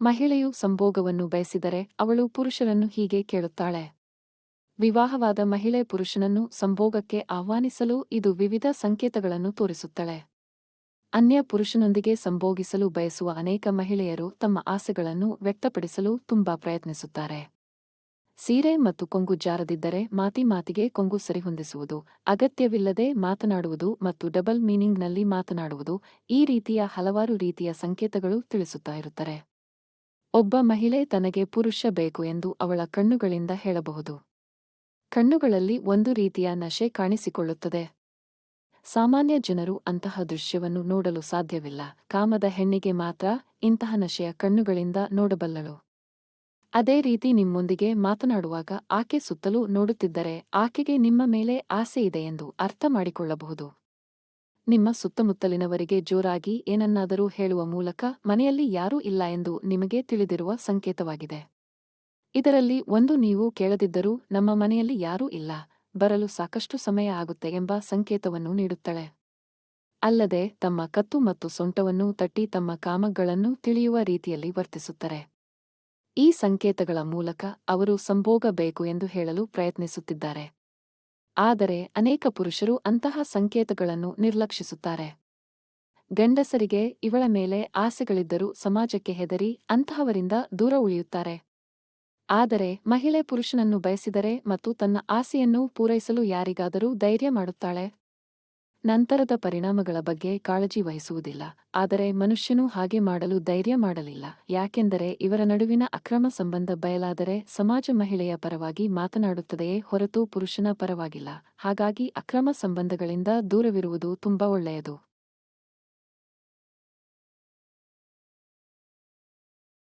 ಮಹಿಳೆಯು ಸಂಭೋಗವನ್ನು ಬಯಸಿದರೆ ಅವಳು ಪುರುಷರನ್ನು ಹೀಗೆ ಕೇಳುತ್ತಾಳೆ. ವಿವಾಹವಾದ ಮಹಿಳೆ ಪುರುಷನನ್ನು ಸಂಭೋಗಕ್ಕೆ ಆಹ್ವಾನಿಸಲು ಇದು ವಿವಿಧ ಸಂಕೇತಗಳನ್ನು ತೋರಿಸುತ್ತಳೆ. ಅನ್ಯ ಪುರುಷನೊಂದಿಗೆ ಸಂಭೋಗಿಸಲು ಬಯಸುವ ಅನೇಕ ಮಹಿಳೆಯರು ತಮ್ಮ ಆಸೆಗಳನ್ನು ವ್ಯಕ್ತಪಡಿಸಲು ತುಂಬಾ ಪ್ರಯತ್ನಿಸುತ್ತಾರೆ. ಸೀರೆ ಮತ್ತು ಕೊಂಗು ಜಾರದಿದ್ದರೆ ಮಾತಿ ಮಾತಿಗೆ ಕೊಂಗು ಸರಿಹೊಂದಿಸುವುದು, ಅಗತ್ಯವಿಲ್ಲದೆ ಮಾತನಾಡುವುದು ಮತ್ತು ಡಬಲ್ ಮೀನಿಂಗ್ನಲ್ಲಿ ಮಾತನಾಡುವುದು ಈ ರೀತಿಯ ಹಲವಾರು ರೀತಿಯ ಸಂಕೇತಗಳು ತಿಳಿಸುತ್ತಾ ಇರುತ್ತಾರೆ ಒಬ್ಬ ಮಹಿಳೆ ತನಗೆ ಪುರುಷ ಬೇಕು ಎಂದು ಅವಳ ಕಣ್ಣುಗಳಿಂದ ಹೇಳಬಹುದು. ಕಣ್ಣುಗಳಲ್ಲಿ ಒಂದು ರೀತಿಯ ನಶೆ ಕಾಣಿಸಿಕೊಳ್ಳುತ್ತದೆ. ಸಾಮಾನ್ಯ ಜನರು ಅಂತಹ ದೃಶ್ಯವನ್ನು ನೋಡಲು ಸಾಧ್ಯವಿಲ್ಲ. ಕಾಮದ ಹೆಣ್ಣಿಗೆ ಮಾತ್ರ ಇಂತಹ ನಶೆಯ ಕಣ್ಣುಗಳಿಂದ ನೋಡಬಲ್ಲಳು. ಅದೇ ರೀತಿ ನಿಮ್ಮೊಂದಿಗೆ ಮಾತನಾಡುವಾಗ ಆಕೆ ಸುತ್ತಲೂ ನೋಡುತ್ತಿದ್ದರೆ ಆಕೆಗೆ ನಿಮ್ಮ ಮೇಲೆ ಆಸೆ ಇದೆ ಎಂದು ಅರ್ಥ ಮಾಡಿಕೊಳ್ಳಬಹುದು. ನಿಮ್ಮ ಸುತ್ತಮುತ್ತಲಿನವರಿಗೆ ಜೋರಾಗಿ ಏನನ್ನಾದರೂ ಹೇಳುವ ಮೂಲಕ ಮನೆಯಲ್ಲಿ ಯಾರೂ ಇಲ್ಲ ಎಂದು ನಿಮಗೆ ತಿಳಿದಿರುವ ಸಂಕೇತವಾಗಿದೆ. ಇದರಲ್ಲಿ ಒಂದು ನೀವು ಕೇಳದಿದ್ದರೂ ನಮ್ಮ ಮನೆಯಲ್ಲಿ ಯಾರೂ ಇಲ್ಲ, ಬರಲು ಸಾಕಷ್ಟು ಸಮಯ ಆಗುತ್ತೆ ಎಂಬ ಸಂಕೇತವನ್ನು ನೀಡುತ್ತಳೆ. ಅಲ್ಲದೆ ತಮ್ಮ ಕತ್ತು ಮತ್ತು ಸೊಂಟವನ್ನು ತಟ್ಟಿ ತಮ್ಮ ಕಾಮಗಳನ್ನು ತಿಳಿಯುವ ರೀತಿಯಲ್ಲಿ ವರ್ತಿಸುತ್ತಾರೆ. ಈ ಸಂಕೇತಗಳ ಮೂಲಕ ಅವರು ಸಂಭೋಗ ಬೇಕು ಎಂದು ಹೇಳಲು ಪ್ರಯತ್ನಿಸುತ್ತಿದ್ದಾರೆ. ಆದರೆ ಅನೇಕ ಪುರುಷರು ಅಂತಹ ಸಂಕೇತಗಳನ್ನು ನಿರ್ಲಕ್ಷಿಸುತ್ತಾರೆ. ಗಂಡಸರಿಗೆ ಇವಳ ಮೇಲೆ ಆಸೆಗಳಿದ್ದರೂ ಸಮಾಜಕ್ಕೆ ಹೆದರಿ ಅಂತಹವರಿಂದ ದೂರ ಉಳಿಯುತ್ತಾರೆ. ಆದರೆ ಮಹಿಳೆ ಪುರುಷನನ್ನು ಬಯಸಿದರೆ ಮತ್ತು ತನ್ನ ಆಸೆಯನ್ನು ಪೂರೈಸಲು ಯಾರಿಗಾದರೂ ಧೈರ್ಯ ಮಾಡುತ್ತಾಳೆ? ನಂತರದ ಪರಿಣಾಮಗಳ ಬಗ್ಗೆ ಕಾಳಜಿ ವಹಿಸುವುದಿಲ್ಲ. ಆದರೆ ಮನುಷ್ಯನು ಹಾಗೆ ಮಾಡಲು ಧೈರ್ಯ ಮಾಡಲಿಲ್ಲ. ಯಾಕೆಂದರೆ ಇವರ ನಡುವಿನ ಅಕ್ರಮ ಸಂಬಂಧ ಬಯಲಾದರೆ ಸಮಾಜ ಮಹಿಳೆಯ ಪರವಾಗಿ ಮಾತನಾಡುತ್ತದೆಯೇ ಹೊರತು ಪುರುಷನ ಪರವಾಗಿಲ್ಲ. ಹಾಗಾಗಿ ಅಕ್ರಮ ಸಂಬಂಧಗಳಿಂದ ದೂರವಿರುವುದು ತುಂಬಾ ಒಳ್ಳೆಯದು.